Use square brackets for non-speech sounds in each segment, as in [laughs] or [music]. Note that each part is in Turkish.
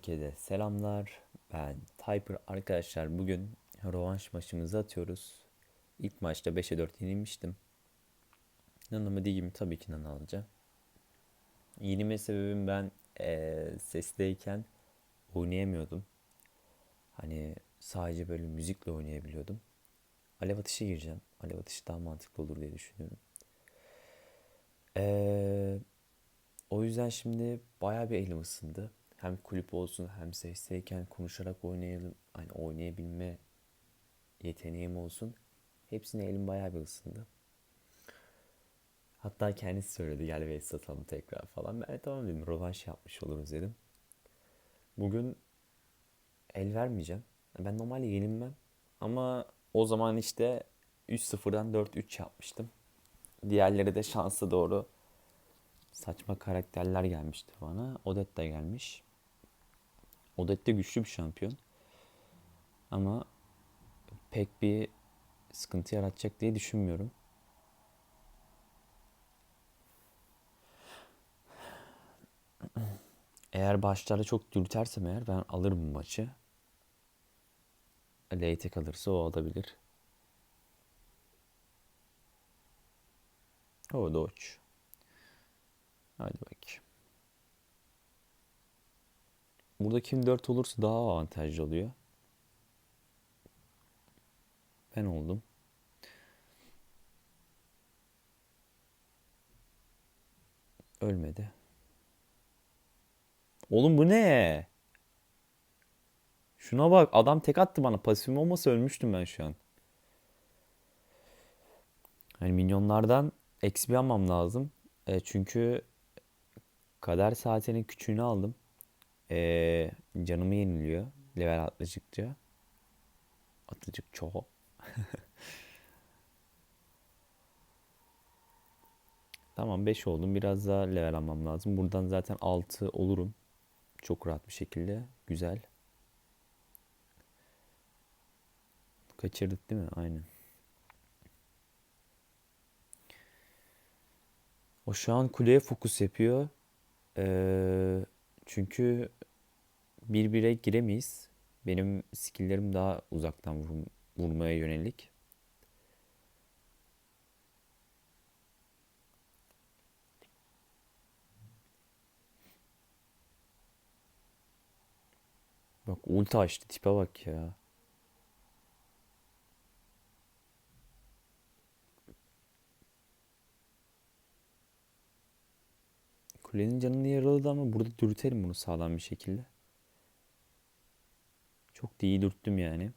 Herkese selamlar. Ben Typer arkadaşlar. Bugün rövanş maçımızı atıyoruz. İlk maçta 5'e 4 yenilmiştim. Nanamı digimi tabii ki Nana alacağım. Yenilme sebebim ben eee sesteyken oynayamıyordum. Hani sadece böyle müzikle oynayabiliyordum. Alev atışı gireceğim. Alev atışı daha mantıklı olur diye düşünüyorum. Eee o yüzden şimdi bayağı bir elim ısındı. Hem kulüp olsun hem sesteyken konuşarak oynayalım, hani oynayabilme yeteneğim olsun. Hepsine elim bayağı bir ısındı. Hatta kendisi söyledi gel ve satalım tekrar falan. Ben tamam dedim rövanş yapmış oluruz dedim. Bugün el vermeyeceğim. Ben normalde yenilmem. Ama o zaman işte 3-0'dan 4-3 yapmıştım. Diğerleri de şansa doğru saçma karakterler gelmişti bana. Odette de gelmiş. Odette de güçlü bir şampiyon. Ama pek bir sıkıntı yaratacak diye düşünmüyorum. Eğer başlarda çok dürtersem eğer ben alırım bu maçı. Late kalırsa o alabilir. O Dodge. Hadi bakayım. Burada kim 4 olursa daha avantajlı oluyor. Ben oldum. Ölmedi. Oğlum bu ne? Şuna bak adam tek attı bana. Pasifim olmasa ölmüştüm ben şu an. Hani minyonlardan XP almam lazım. E, çünkü kader saatinin küçüğünü aldım. E, canımı yeniliyor. Level atladıkça. Atlayacak çok. [laughs] Tamam 5 oldum. Biraz daha level almam lazım. Buradan zaten 6 olurum. Çok rahat bir şekilde. Güzel. Kaçırdık değil mi? Aynen. O şu an kuleye fokus yapıyor. Ee, çünkü bir bire giremeyiz. Benim skill'lerim daha uzaktan vurum- vurmaya yönelik. Bak ulti açtı tipe bak ya. Kulenin canını yaraladı ama burada dürterim bunu sağlam bir şekilde. Çok da iyi dürttüm yani.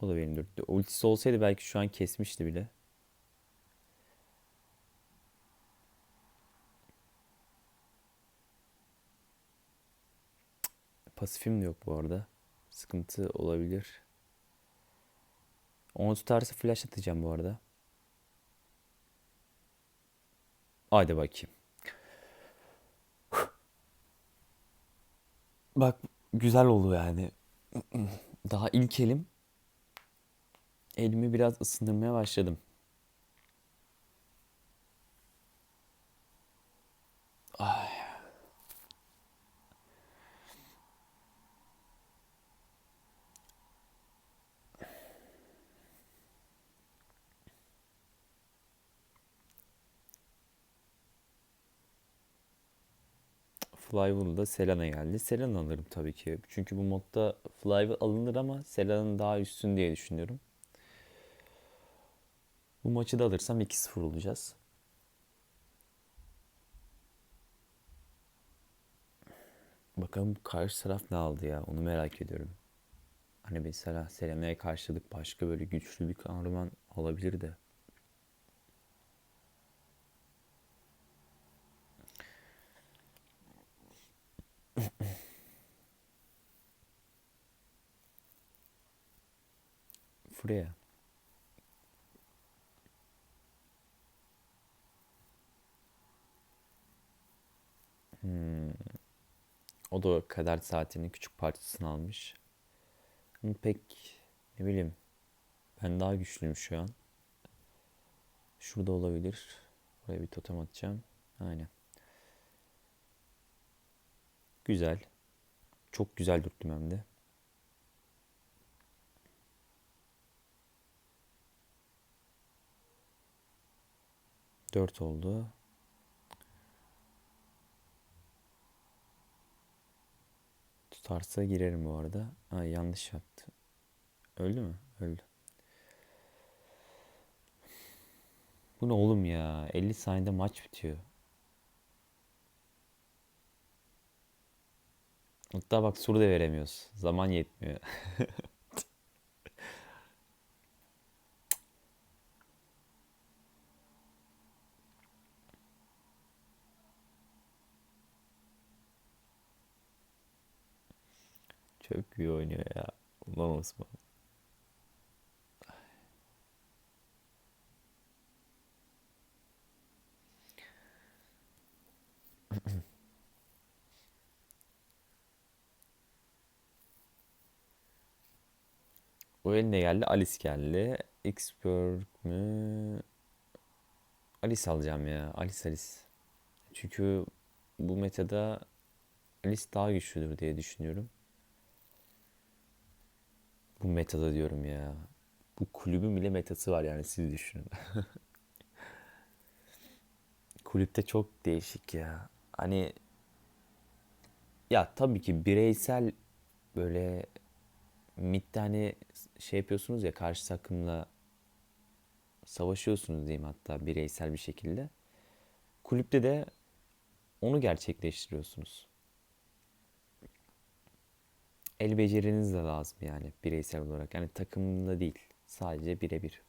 O da beni dürttü. Ultisi olsaydı belki şu an kesmişti bile. Pasifim de yok bu arada. Sıkıntı olabilir. Onu tutarsa flash atacağım bu arada. Haydi bakayım. Bak güzel oldu yani. Daha ilk elim. Elimi biraz ısındırmaya başladım. Flyval'da Selena geldi. Selena alırım tabii ki. Çünkü bu modda Flyval alınır ama Selena'nın daha üstün diye düşünüyorum. Bu maçı da alırsam 2-0 olacağız. Bakalım karşı taraf ne aldı ya onu merak ediyorum. Hani mesela Selena'ya karşılık başka böyle güçlü bir kahraman alabilir de. [clears throat] Freya. Hmm. O da kader saatinin küçük parçasını almış. Ama pek ne bileyim ben daha güçlüyüm şu an. Şurada olabilir. Buraya bir totem atacağım. Aynen. Güzel. Çok güzel dürttüm hem de. 4 oldu. Tutarsa girerim bu arada. Ha, yanlış yaptı. Öldü mü? Öldü. Bu ne oğlum ya? 50 saniyede maç bitiyor. Hatta bak sur da veremiyoruz. Zaman yetmiyor. [laughs] Çok iyi oynuyor ya. Ulan Osman. O eline geldi. Alice geldi. Expert mü? Alice alacağım ya. Alice Alice. Çünkü bu metada Alice daha güçlüdür diye düşünüyorum. Bu metada diyorum ya. Bu kulübün bile metası var yani siz düşünün. [laughs] Kulüpte çok değişik ya. Hani ya tabii ki bireysel böyle midde hani şey yapıyorsunuz ya karşı takımla savaşıyorsunuz diyeyim hatta bireysel bir şekilde. Kulüpte de onu gerçekleştiriyorsunuz. El beceriniz de lazım yani bireysel olarak. Yani takımda değil. Sadece birebir.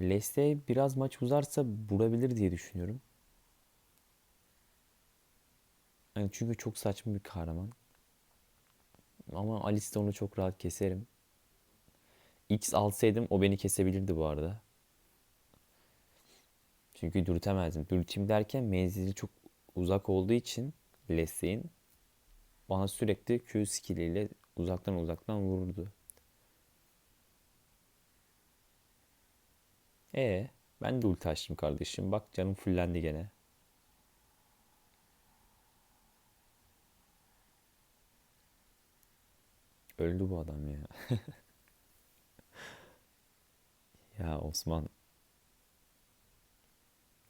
Leicester biraz maç uzarsa vurabilir diye düşünüyorum. Yani çünkü çok saçma bir kahraman. Ama Alice'de onu çok rahat keserim. X alsaydım o beni kesebilirdi bu arada. Çünkü dürtemezdim. Dürteyim derken menzili çok uzak olduğu için Leslie'in bana sürekli Q skilliyle uzaktan uzaktan vururdu. E ben de ulti açtım kardeşim. Bak canım fullendi gene. Öldü bu adam ya. [laughs] Ya Osman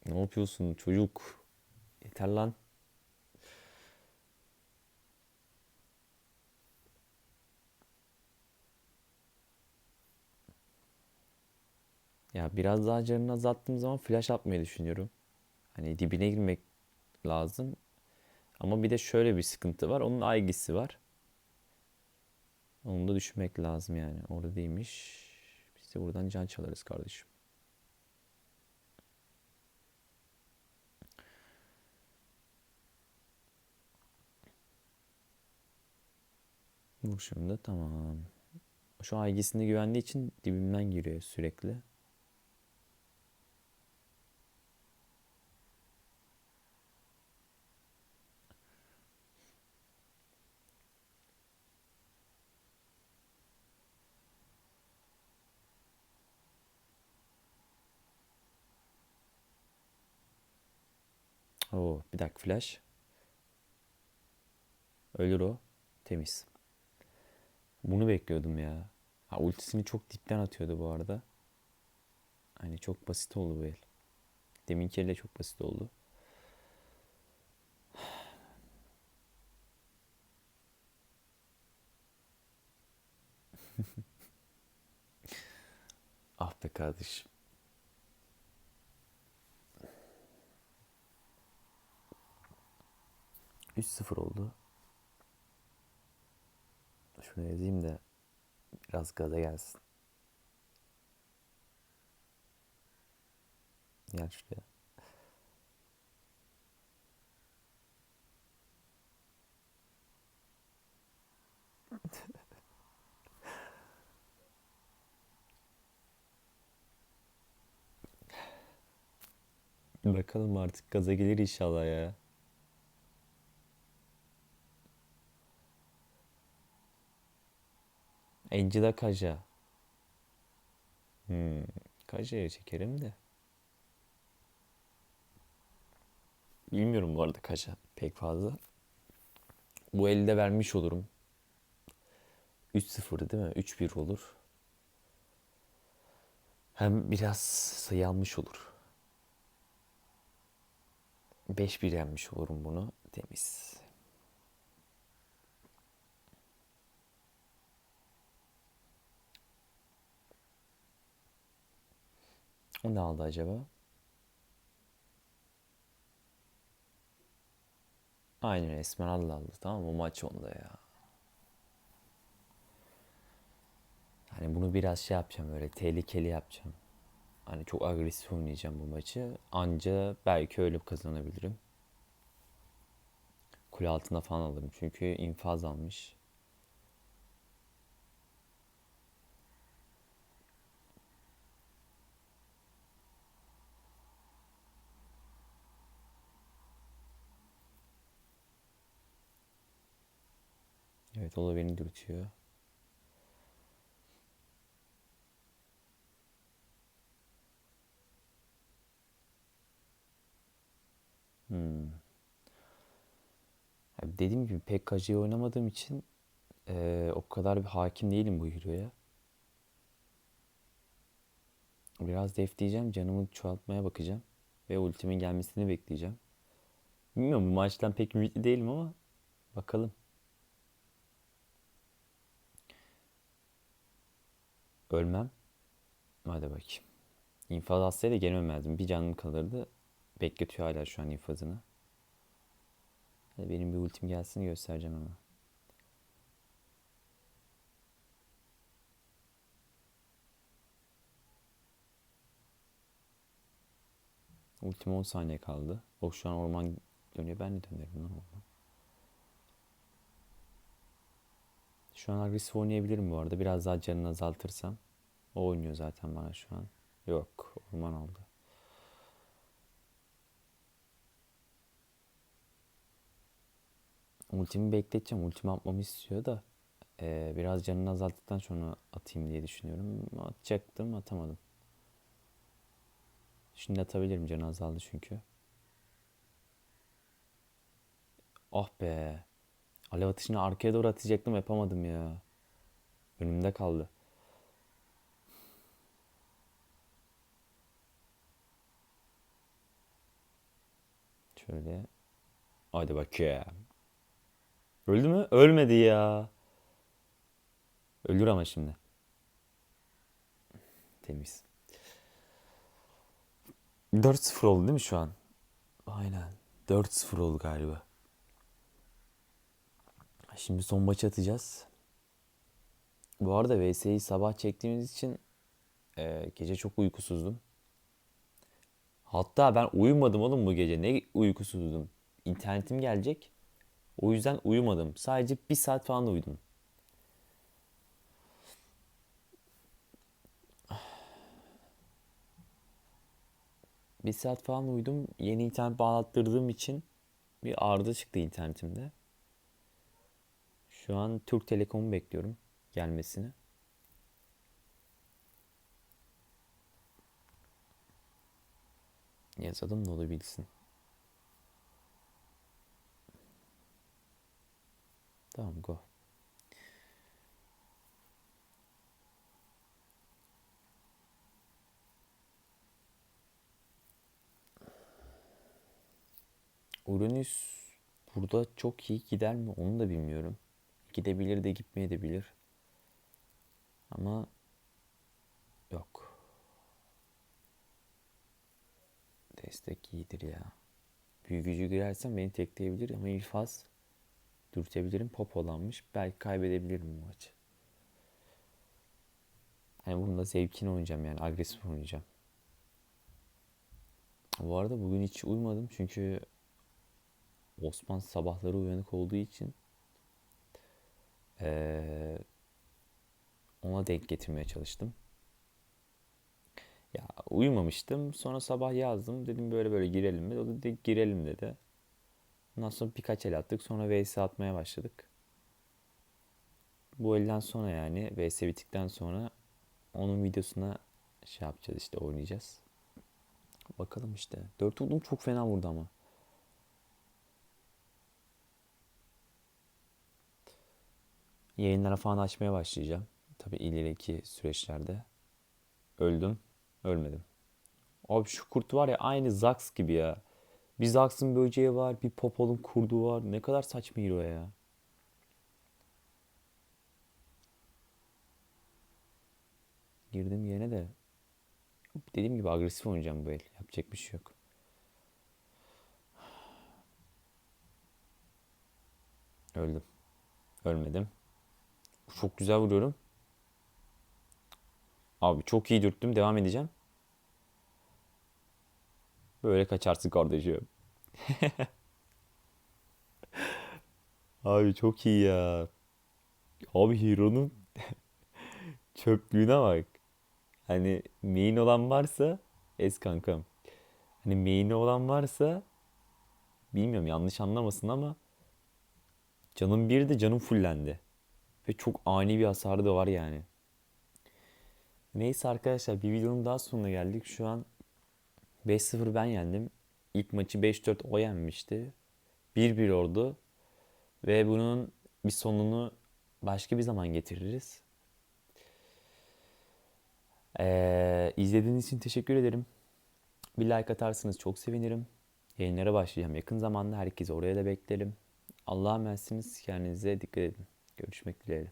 ne yapıyorsun çocuk? Yeter lan. Ya biraz daha canını azalttığım zaman flash atmayı düşünüyorum. Hani dibine girmek lazım. Ama bir de şöyle bir sıkıntı var. Onun aygısı var. Onu da düşünmek lazım yani. Orada değilmiş. Biz de buradan can çalarız kardeşim. Vur şimdi tamam. Şu aygısını güvendiği için dibimden giriyor sürekli. Oo, bir dakika flash. Ölür o. Temiz. Bunu bekliyordum ya. Ha, ultisini çok dipten atıyordu bu arada. Hani çok basit oldu bu el. Deminki elle çok basit oldu. [laughs] Ah be kardeşim. 3-0 oldu. Şunu yazayım da biraz gaza gelsin. Gel şuraya. Bakalım artık gaza gelir inşallah ya. Angela Kaja. Hmm, Kaja'ya çekerim de. Bilmiyorum bu arada kaça pek fazla. Bu elde vermiş olurum. 3-0 değil mi? 3-1 olur. Hem biraz sayı almış olur. 5-1 yenmiş olurum bunu. Temiz. O ne aldı acaba? Aynen resmen Allah Allah tamam mı? Maç onda ya. Hani bunu biraz şey yapacağım böyle tehlikeli yapacağım. Hani çok agresif oynayacağım bu maçı. Anca belki öyle kazanabilirim. Kule altına falan alırım. Çünkü infaz almış. Evet o da beni dürtüyor. Hmm. Dediğim gibi pek kacayı oynamadığım için eee, o kadar bir hakim değilim bu hero'ya. Biraz defleyeceğim, canımı çoğaltmaya bakacağım ve ultimin gelmesini bekleyeceğim. Bilmiyorum bu maçtan pek ümitli değilim ama bakalım. Ölmem. Hadi bakayım. İnfaz atsaydı gene ölmezdim. Bir canım kalırdı. Bekletiyor hala şu an infazını. Hadi benim bir ultim gelsin göstereceğim ama. Ultim 10 saniye kaldı. O şu an orman dönüyor. Ben de dönerim lan orman. Şu an agresif oynayabilirim bu arada. Biraz daha canını azaltırsam. O oynuyor zaten bana şu an. Yok. Orman aldı. Ultimi bekleteceğim. Ultimi atmamı istiyor da. eee, biraz canını azalttıktan sonra atayım diye düşünüyorum. Atacaktım atamadım. Şimdi atabilirim canı azaldı çünkü. Ah be. Alev atışını arkaya doğru atacaktım yapamadım ya. Önümde kaldı. Şöyle. Hadi bakayım. Öldü mü? Ölmedi ya. Ölür ama şimdi. Temiz. 4-0 oldu değil mi şu an? Aynen. 4-0 oldu galiba. Şimdi son maçı atacağız. Bu arada VS'yi sabah çektiğimiz için e, gece çok uykusuzdum. Hatta ben uyumadım oğlum bu gece. Ne uykusuzdum. İnternetim gelecek. O yüzden uyumadım. Sadece bir saat falan uyudum. Bir saat falan uyudum. Yeni internet bağlattırdığım için bir arıza çıktı internetimde. Şu an Türk Telekom'u bekliyorum gelmesini. Yazalım da o da bilsin. Tamam go. Uranüs burada çok iyi gider mi onu da bilmiyorum. Gidebilir de gitmeye de bilir. Ama yok. Destek iyidir ya. Büyük gücü girersem beni tekleyebilir ama infaz dürtebilirim. Popolanmış. Belki kaybedebilirim bu maçı. Hani bunun da zevkini oynayacağım yani agresif oynayacağım. Bu arada bugün hiç uyumadım çünkü Osman sabahları uyanık olduğu için eee, ona denk getirmeye çalıştım. Ya uyumamıştım. Sonra sabah yazdım. Dedim böyle böyle girelim mi? O da dedi girelim dedi. Ondan sonra birkaç el attık. Sonra VS atmaya başladık. Bu elden sonra yani VS bittikten sonra onun videosuna şey yapacağız işte oynayacağız. Bakalım işte. 4 oldum çok fena vurdu ama. Yayınlara falan açmaya başlayacağım. Tabii ileriki süreçlerde. Öldüm. Ölmedim. Abi şu kurt var ya aynı Zax gibi ya. Bir Zax'ın böceği var, bir Popol'un kurdu var. Ne kadar saçma hero ya. Girdim yerine de dediğim gibi agresif oynayacağım bu el. Yapacak bir şey yok. Öldüm. Ölmedim. Çok güzel vuruyorum. Abi çok iyi dürttüm. Devam edeceğim. Böyle kaçarsın kardeşim. [laughs] Abi çok iyi ya. Abi Hero'nun [laughs] çöplüğüne bak. Hani main olan varsa es kankam. Hani main'i olan varsa bilmiyorum yanlış anlamasın ama canım bir de canım fullendi. Ve çok ani bir hasarı da var yani. Neyse arkadaşlar bir videonun daha sonuna geldik. Şu an 5-0 ben yendim. İlk maçı 5-4 o yenmişti. 1-1 oldu. Ve bunun bir sonunu başka bir zaman getiririz. Ee, izlediğiniz için teşekkür ederim. Bir like atarsanız çok sevinirim. Yayınlara başlayacağım yakın zamanda. Herkesi oraya da beklerim. Allah'a emanetsiniz. Kendinize dikkat edin. Görüşmek dileğiyle.